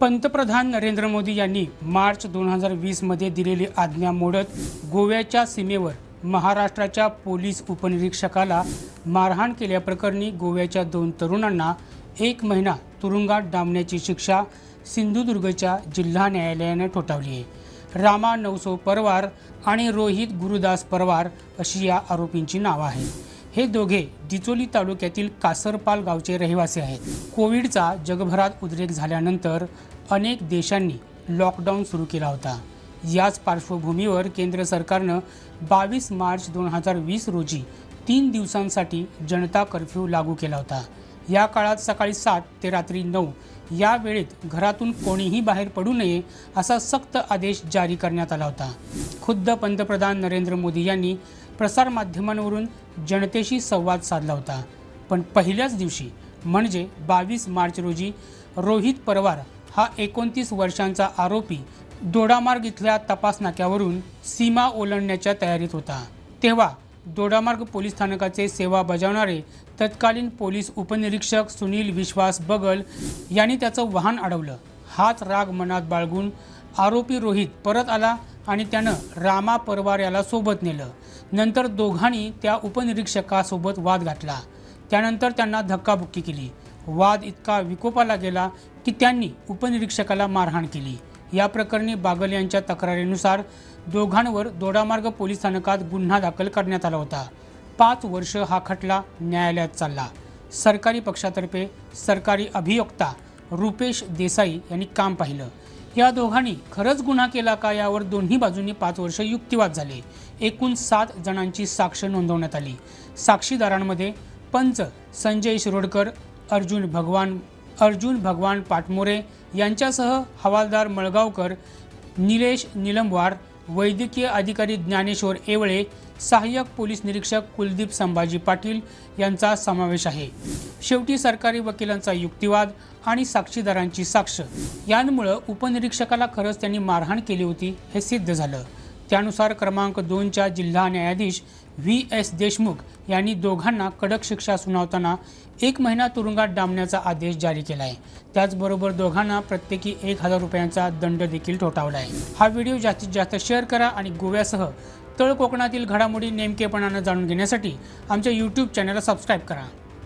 पंतप्रधान नरेंद्र मोदी यांनी मार्च दोन हजार वीसमध्ये दिलेली आज्ञा मोडत गोव्याच्या सीमेवर महाराष्ट्राच्या पोलीस उपनिरीक्षकाला मारहाण केल्याप्रकरणी गोव्याच्या दोन तरुणांना एक महिना तुरुंगात डांबण्याची शिक्षा सिंधुदुर्गच्या जिल्हा न्यायालयाने ठोठावली आहे. रामा नवसो परवार आणि रोहित गुरुदास परवार अशी या आरोपींची नावं आहेत. हे दोघे डिचोली तालुक्यातील कासरपाल गावचे रहिवासी आहेत. कोविडचा जगभरात उद्रेक झाल्यानंतर अनेक देशांनी लॉकडाऊन सुरू केला होता. याच पार्श्वभूमीवर केंद्र सरकारनं बावीस मार्च दोन हजार वीस रोजी तीन दिवसांसाठी जनता कर्फ्यू लागू केला होता. या काळात सकाळी सात ते रात्री नऊ या वेळेत घरातून कोणीही बाहेर पडू नये असा सक्त आदेश जारी करण्यात आला होता. खुद्द पंतप्रधान नरेंद्र मोदी यांनी प्रसारमाध्यमांवरून जनतेशी संवाद साधला होता. पण पहिल्याच दिवशी म्हणजे बावीस मार्च रोजी रोहित परवार हा एकोणतीस वर्षांचा आरोपी दोडामार्ग इथल्या तपास नाक्यावरून सीमा ओलांडण्याच्या तयारीत होता. तेव्हा दोडामार्ग पोलीस स्थानकाचे सेवा बजावणारे तत्कालीन पोलीस उपनिरीक्षक सुनील विश्वास बगल यांनी त्याचं वाहन अडवलं. हाच राग मनात बाळगून आरोपी रोहित परत आला आणि त्यानं रामा परवार याला सोबत नेलं. नंतर दोघांनी त्या उपनिरीक्षकासोबत वाद घातला. त्यानंतर त्यांना धक्काबुक्की केली. वाद इतका विकोपाला गेला की त्यांनी उपनिरीक्षकाला मारहाण केली. या प्रकरणी बागल यांच्या तक्रारीनुसार दोघांवर दोडामार्ग पोलीस स्थानकात गुन्हा दाखल करण्यात आला होता. पाच वर्ष हा खटला न्यायालयात चालला. सरकारी पक्षातर्फे सरकारी अभियोक्ता रुपेश देसाई यांनी काम पाहिलं. या दोघांनी खरंच गुन्हा केला का यावर दोन्ही बाजूंनी पाच वर्ष युक्तिवाद झाले. एकूण सात जणांची साक्ष नोंदवण्यात आली. साक्षीदारांमध्ये पंच संजय शिरोडकर अर्जुन भगवान अर्जुन भगवान पाटमोरे यांच्यासह हवालदार मळगावकर निलेश निलंबवार वैद्यकीय अधिकारी ज्ञानेश्वर येवळे सहाय्यक पोलीस निरीक्षक कुलदीप संभाजी पाटील यांचा समावेश आहे. शेवटी सरकारी वकिलांचा युक्तिवाद आणि साक्षीदारांची साक्ष. यांमुळं उपनिरीक्षकाला खरंच त्यांनी मारहाण केली होती हे सिद्ध झालं. त्यानुसार क्रमांक दोनच्या जिल्हा न्यायाधीश व्ही. एस. देशमुख यांनी दोघांना कडक शिक्षा सुनावताना एक महिना तुरुंगात डांबण्याचा आदेश जारी केला आहे त्याचबरोबर दोघांना प्रत्येकी एक हजार रुपयांचा दंड देखील ठोठावला आहे हा व्हिडिओ जास्तीत जास्त शेअर करा आणि गोव्यासह तळ कोकणातील घडामोडी नेमकेपणानं जाणून घेण्यासाठी आमच्या यूट्यूब चॅनलला सबस्क्राईब करा.